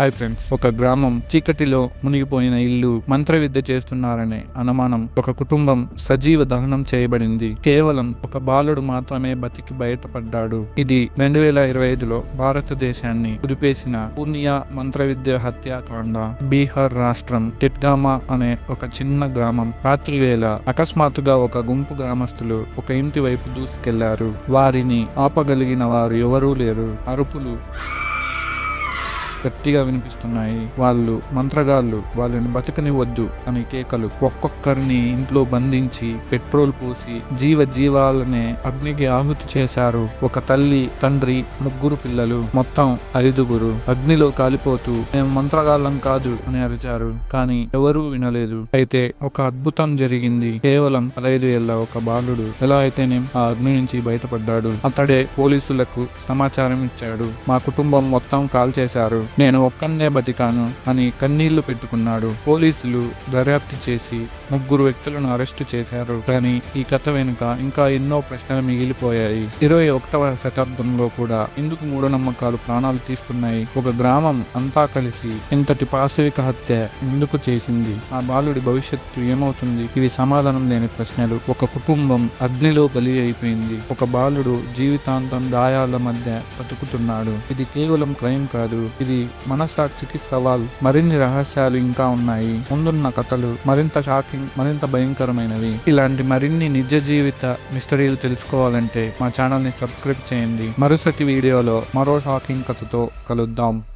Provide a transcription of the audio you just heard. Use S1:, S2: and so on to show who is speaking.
S1: Hi friends ఒక గ్రామం చీకటిలో మునిగిపోయిన ఇల్లు మంత్ర విద్య చేస్తున్నారనే అనుమానం ఒక కుటుంబం సజీవ దహనం చేయబడింది. కేవలం ఒక బాలుడు మాత్రమే బతికి బయటపడ్డాడు. ఇది రెండు వేల ఇరవై ఐదులో భారతదేశాన్ని కుదిపేసిన పూర్ణియా మంత్ర విద్య హత్యాకాండ. బీహార్ రాష్ట్రం టిట్గామా అనే ఒక చిన్న గ్రామం రాత్రి వేళ అకస్మాత్తుగా ఒక గుంపు గ్రామస్తులు ఒక ఇంటి వైపు దూసుకెళ్ళారు. వారిని ఆపగలిగిన వారు ఎవరూ లేరు. అరుపులు గట్టిగా వినిపిస్తున్నాయి. వాళ్ళు మంత్రగాళ్ళు వాళ్ళని బతకనివద్దు అని కేకలు ఒక్కొక్కరిని ఇంట్లో బంధించి పెట్రోల్ పోసి జీవ జీవాలనే అగ్నికి ఆహుతి చేశారు ఒక తల్లి తండ్రి ముగ్గురు పిల్లలు. మొత్తం ఐదుగురు అగ్నిలో కాలిపోతూ మేము మంత్రగాళ్ళం కాదు అని అరిచారు. కానీ ఎవరూ వినలేదు. అయితే ఒక అద్భుతం జరిగింది. కేవలం పదహైదు ఏళ్ళ ఒక బాలుడు ఎలా అయితేనే ఆ అగ్ని నుంచి బయటపడ్డాడు. అతడే పోలీసులకు సమాచారం ఇచ్చాడు మా కుటుంబం మొత్తం కాల్ చేశారు నేను ఒక్కనే బతికాను అని కన్నీళ్ళు పెట్టుకున్నాడు. పోలీసులు దర్యాప్తు చేసి ముగ్గురు వ్యక్తులను అరెస్టు చేశారు. కానీ ఈ కథ వెనుక ఇంకా ఎన్నో ప్రశ్నలు మిగిలిపోయాయి. ఇరవై ఒకటవ శతాబ్దంలో కూడా ఎందుకు మూఢనమ్మకాలు ప్రాణాలు తీస్తున్నాయి. ఒక గ్రామం అంతా కలిసి ఇంతటి పాశవిక హత్య ఎందుకు చేసింది? ఆ బాలుడి భవిష్యత్తు ఏమవుతుంది? ఇవి సమాధానం లేని ప్రశ్నలు. ఒక కుటుంబం అగ్నిలో బలి అయిపోయింది. ఒక బాలుడు జీవితాంతం గాయాల మధ్య బతుకుతున్నాడు. ఇది కేవలం క్రైమ్ కాదు. ఇది ఇది మనస్సాక్షికి సవాల్. మరిన్ని రహస్యాలు ఇంకా ఉన్నాయి. ముందున్న కథలు మరింత షాకింగ్ మరింత భయంకరమైనవి. ఇలాంటి మరిన్ని నిజ జీవిత మిస్టరీలు తెలుసుకోవాలంటే మా ఛానల్ని సబ్స్క్రైబ్ చేయండి. మరుసటి వీడియోలో మరో షాకింగ్ కథతో కలుద్దాం.